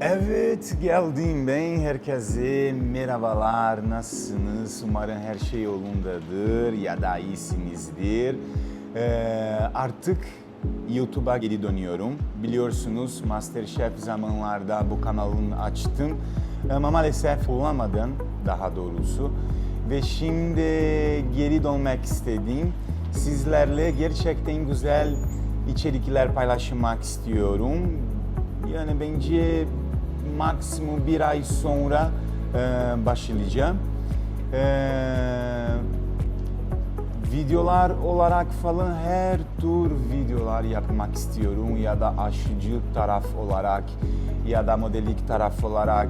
Evet geldim ben. Herkese merhabalar. Nasılsınız? Umarım her şey yolundadır ya da iyisinizdir. Ee, artık YouTube'a geri dönüyorum. Biliyorsunuz Masterchef zamanlarda bu kanalını açtım. Ama maalesef olamadım daha doğrusu. Ve şimdi geri dönmek istedim. Sizlerle gerçekten güzel içerikler paylaşmak istiyorum. Yani bence maksimum bir ay sonra e, başlayacağım. E, videolar olarak falan her tür videolar yapmak istiyorum ya da aşıcı taraf olarak ya da modellik taraf olarak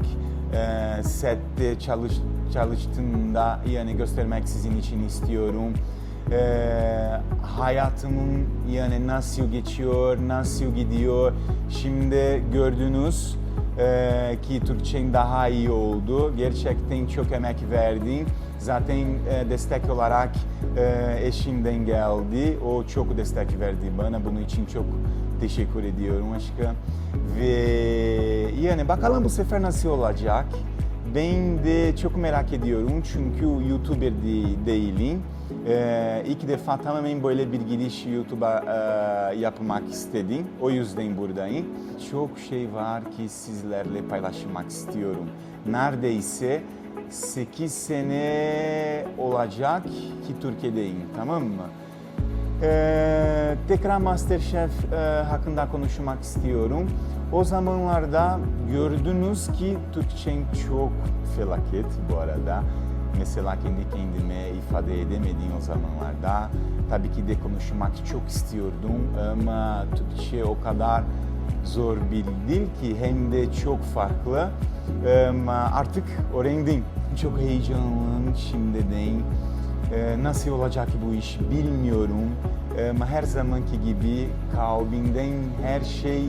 e, sette çalış, çalıştığımda yani göstermek sizin için istiyorum. E, hayatımın yani nasıl geçiyor, nasıl gidiyor. Şimdi gördünüz e, ki Türkçen daha iyi oldu. Gerçekten çok emek verdim. Zaten e, destek olarak e, eşimden geldi. O çok destek verdi bana. Bunun için çok teşekkür ediyorum aşkım. Ve yani bakalım bu sefer nasıl olacak. Ben de çok merak ediyorum çünkü YouTuber de, değilim. Ee, ilk defa tamamen böyle bir giriş YouTube'a e, yapmak istedim. O yüzden buradayım. Çok şey var ki sizlerle paylaşmak istiyorum. Neredeyse 8 sene olacak ki Türkiye'deyim tamam mı? Ee, tekrar Masterchef e, hakkında konuşmak istiyorum. O zamanlarda gördünüz ki Türkçem çok felaket bu arada. Mesela kendi kendime ifade edemediğim o zamanlarda. Tabii ki de konuşmak çok istiyordum ama Türkçe o kadar zor bir dil ki hem de çok farklı. Artık öğrendim. Çok heyecanlıyım şimdiden. Nasıl olacak bu iş bilmiyorum. Ama her zamanki gibi kalbimden her şey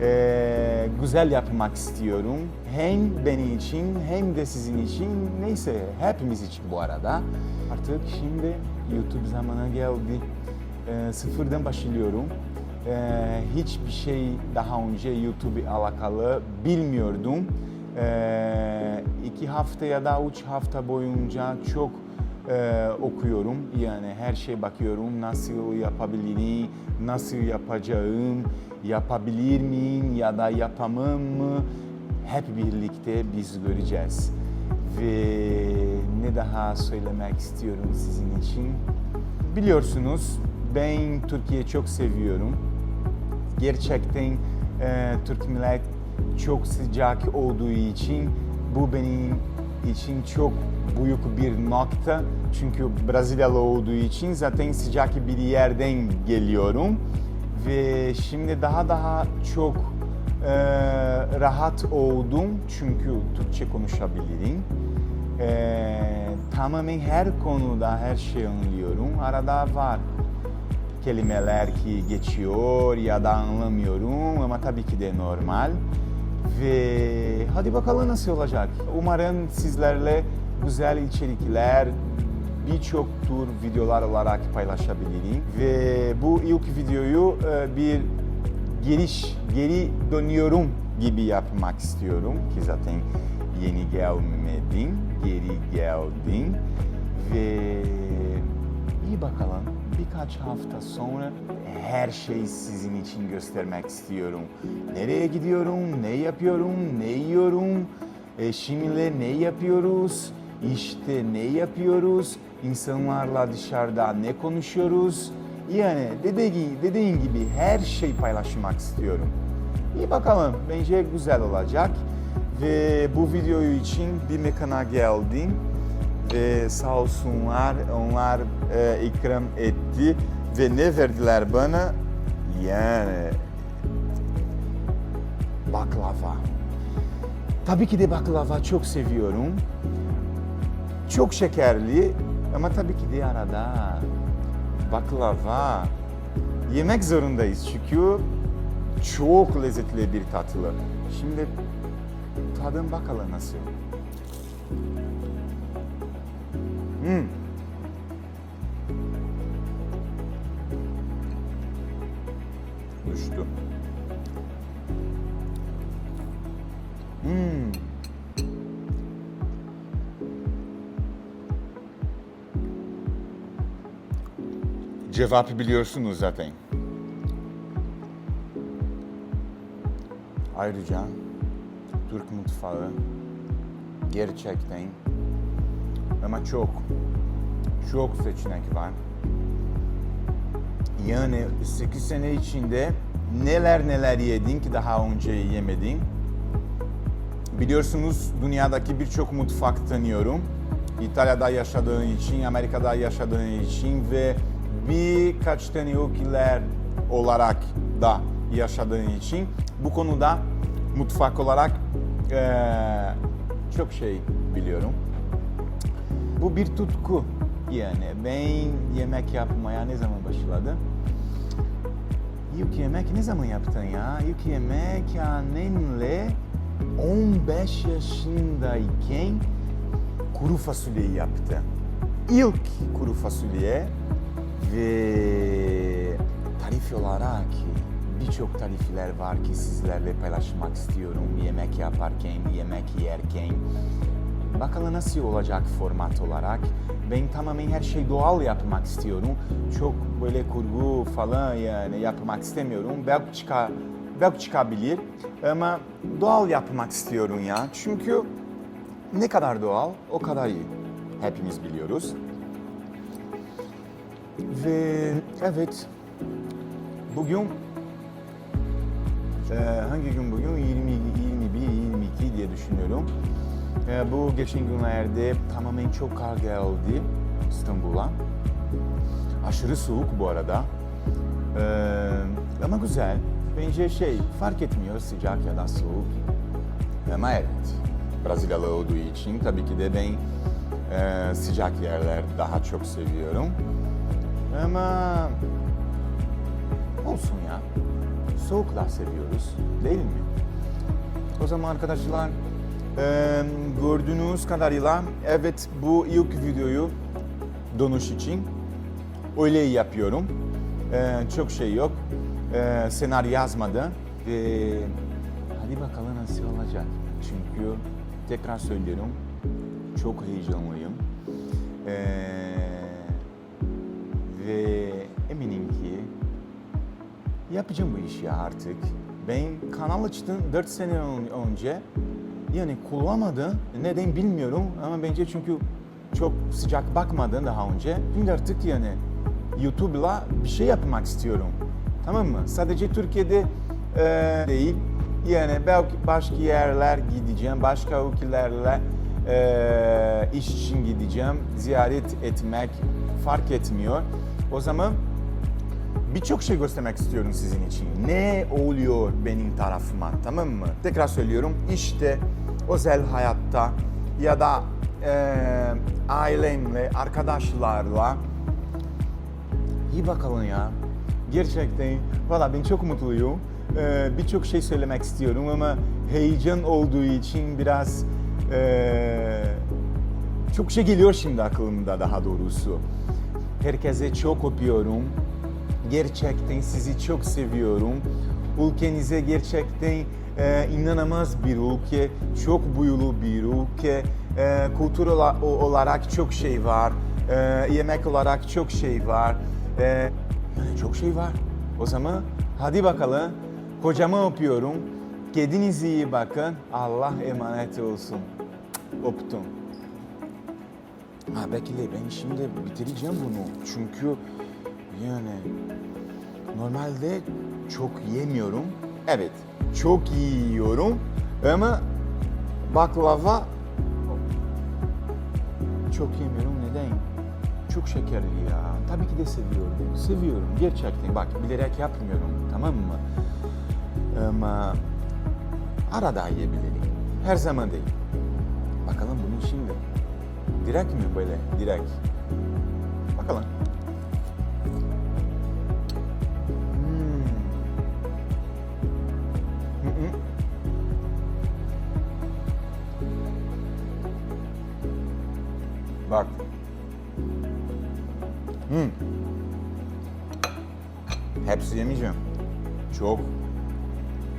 e, güzel yapmak istiyorum. Hem benim için hem de sizin için neyse hepimiz için bu arada. Artık şimdi YouTube zamanı geldi. E, sıfırdan başlıyorum. E, hiçbir şey daha önce YouTube alakalı bilmiyordum. E, iki hafta ya da üç hafta boyunca çok e, okuyorum. Yani her şey bakıyorum. Nasıl yapabilirim, nasıl yapacağım, yapabilir miyim ya da yapamam mı? Hep birlikte biz göreceğiz. Ve ne daha söylemek istiyorum sizin için? Biliyorsunuz ben Türkiye çok seviyorum. Gerçekten e, Türk millet çok sıcak olduğu için bu benim için çok büyük bir nokta. Çünkü Brezilyalı olduğu için zaten sıcak bir yerden geliyorum. Ve şimdi daha daha çok e, rahat oldum çünkü Türkçe konuşabilirim. E, tamamen her konuda her şeyi anlıyorum. Arada var kelimeler ki geçiyor ya da anlamıyorum ama tabii ki de normal. Ve hadi bakalım nasıl olacak. Umarım sizlerle güzel içerikler, birçok tür videolar olarak paylaşabilirim. Ve bu ilk videoyu e, bir giriş, geri dönüyorum gibi yapmak istiyorum ki zaten yeni gelmedim, geri geldim ve iyi bakalım birkaç hafta sonra her şeyi sizin için göstermek istiyorum. Nereye gidiyorum, ne yapıyorum, ne yiyorum, eşimle ne yapıyoruz, işte ne yapıyoruz, insanlarla dışarıda ne konuşuyoruz. Yani dediğim, dediğim gibi her şey paylaşmak istiyorum. İyi bakalım, bence güzel olacak. Ve bu videoyu için bir mekana geldim ve sağ olsunlar onlar e, ikram etti ve ne verdiler bana? Yani baklava. Tabii ki de baklava çok seviyorum. Çok şekerli ama tabii ki de arada baklava yemek zorundayız çünkü çok lezzetli bir tatlı. Şimdi tadın bakalım nasıl. Mm. Düştü. Hmm. Cevabı biliyorsunuz zaten. Ayrıca Türk mutfağı gerçekten çok seçenek var. Yani 8 sene içinde neler neler yedin ki daha önce yemedin. Biliyorsunuz dünyadaki birçok mutfak tanıyorum. İtalya'da yaşadığım için, Amerika'da yaşadığım için ve birkaç tane ülkeler olarak da yaşadığım için bu konuda mutfak olarak eee, çok şey biliyorum. Bu bir tutku yani. Ben yemek yapmaya ne zaman başladım? İlk yemek ne zaman yaptın ya? İlk yemek annenle 15 yaşındayken kuru fasulye yaptı. İlk kuru fasulye ve tarif olarak birçok tarifler var ki sizlerle paylaşmak istiyorum. Yemek yaparken, yemek yerken. Bakalım nasıl olacak format olarak. Ben tamamen her şey doğal yapmak istiyorum. Çok böyle kurgu falan yani yapmak istemiyorum. Çıkar, belki çıkabilir ama doğal yapmak istiyorum ya. Çünkü ne kadar doğal o kadar iyi. Hepimiz biliyoruz. Ve evet bugün ee, hangi gün bugün? 20, 21, 22 diye düşünüyorum. Ee, bu geçen günlerde tamamen çok kar geldi İstanbul'a. Aşırı soğuk bu arada. Ee, ama güzel. Bence şey fark etmiyor sıcak ya da soğuk. Ama evet Brezilyalı olduğu için tabii ki de ben e, sıcak yerler daha çok seviyorum. Ama olsun ya. Soğuk da seviyoruz değil mi? O zaman arkadaşlar e, gördüğünüz kadarıyla evet bu ilk videoyu dönüş için öyle yapıyorum. E, çok şey yok. E, senaryo yazmadı ve hadi bakalım nasıl olacak. Çünkü tekrar söylüyorum çok heyecanlıyım. E, ve eminim ki yapacağım bu işi artık. Ben kanal açtım 4 sene ön- önce. Yani kullanmadım. Neden bilmiyorum ama bence çünkü çok sıcak bakmadım daha önce. Şimdi artık yani YouTube'la bir şey yapmak istiyorum. Tamam mı? Sadece Türkiye'de e, değil. Yani belki başka yerler gideceğim, başka ülkelerle e, iş için gideceğim. Ziyaret etmek fark etmiyor. O zaman birçok şey göstermek istiyorum sizin için. Ne oluyor benim tarafıma tamam mı? Tekrar söylüyorum işte özel hayatta ya da e, ailemle, arkadaşlarla iyi bakalım ya. Gerçekten valla ben çok mutluyum. Ee, Birçok şey söylemek istiyorum ama heyecan olduğu için biraz ee, çok şey geliyor şimdi aklımda daha doğrusu. Herkese çok öpüyorum. Gerçekten sizi çok seviyorum. Ülkenize gerçekten e, inanılmaz bir ülke, çok büyülü bir ülke. E, kültür olarak çok şey var, e, yemek olarak çok şey var. E, çok şey var. O zaman hadi bakalım. Kocamı öpüyorum. Kendinize iyi bakın. Allah emanet olsun. Öptüm. Ha bekle ben şimdi bitireceğim bunu. Çünkü yani normalde çok yemiyorum. Evet çok yiyorum ama baklava çok yemiyorum. Neden? Çok şekerli ya. Tabii ki de seviyorum. Seviyorum gerçekten. Bak bilerek yapmıyorum tamam mı? Ama arada yiyebilirim. Her zaman değil. Bakalım bunu şimdi. Direkt mi böyle? Direkt. Bakalım. Bak. Hmm. Hepsi yemeyeceğim. Çok.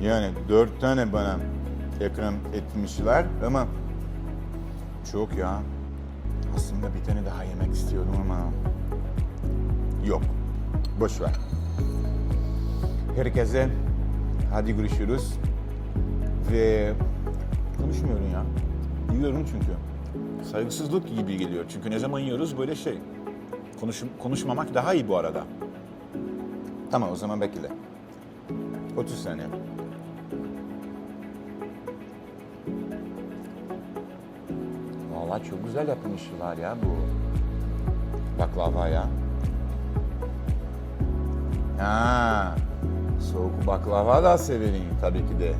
Yani dört tane bana ikram etmişler ama çok ya. Aslında bir tane daha yemek istiyorum ama yok. Boş ver. Herkese hadi görüşürüz. Ve konuşmuyorum ya. Yiyorum çünkü. Saygısızlık gibi geliyor. Çünkü ne zaman yiyoruz böyle şey. Konuş, konuşmamak daha iyi bu arada. Tamam o zaman bekle. 30 saniye. Vallahi çok güzel yapmışlar ya bu baklava ya. Ha, soğuk baklava da severim tabii ki de.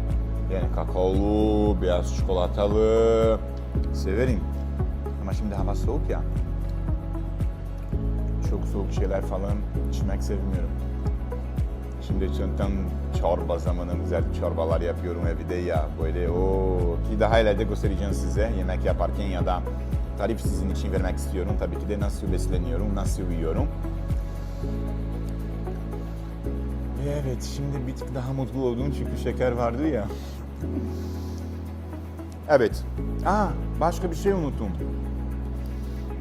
Yani kakaolu, beyaz çikolatalı severim. Ama şimdi hava soğuk ya. Çok soğuk şeyler falan içmek sevmiyorum. Şimdi çünkü çorba zamanı güzel çorbalar yapıyorum evde ya böyle o ki daha ileride göstereceğim size yemek yaparken ya da tarif sizin için vermek istiyorum. Tabii ki de nasıl besleniyorum, nasıl uyuyorum. Evet, şimdi bir tık daha mutlu oldum çünkü şeker vardı ya. Evet. Aa, başka bir şey unuttum.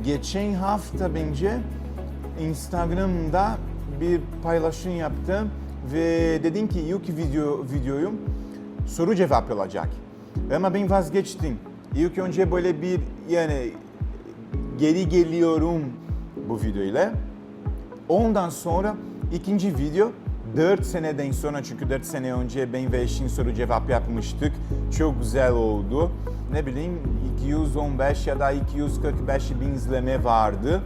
Geçen hafta bence Instagram'da bir paylaşım yaptım ve dedim ki ilk video videoyum soru cevap olacak. Ama ben vazgeçtim. İlk önce böyle bir yani geri geliyorum bu videoyla. Ondan sonra ikinci video 4 seneden sonra çünkü 4 sene önce ben ve eşim soru cevap yapmıştık. Çok güzel oldu. Ne bileyim 215 ya da 245 bin izleme vardı.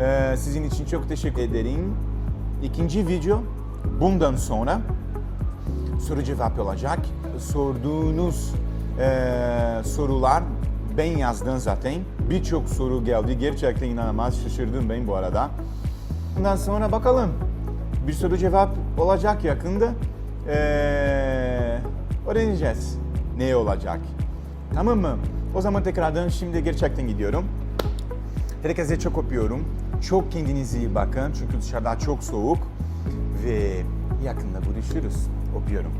Ee, sizin için çok teşekkür ederim. İkinci video bundan sonra soru cevap olacak. Sorduğunuz eee, sorular ben yazdım zaten. Birçok soru geldi. Gerçekten inanılmaz şaşırdım ben bu arada. Bundan sonra bakalım. Bir soru cevap olacak yakında. Eee öğreneceğiz ne olacak. Tamam mı? O zaman tekrardan şimdi gerçekten gidiyorum. Herkese çok öpüyorum. Çok kendinize iyi bakın çünkü dışarıda çok soğuk. Ve yakında görüşürüz. Öpüyorum.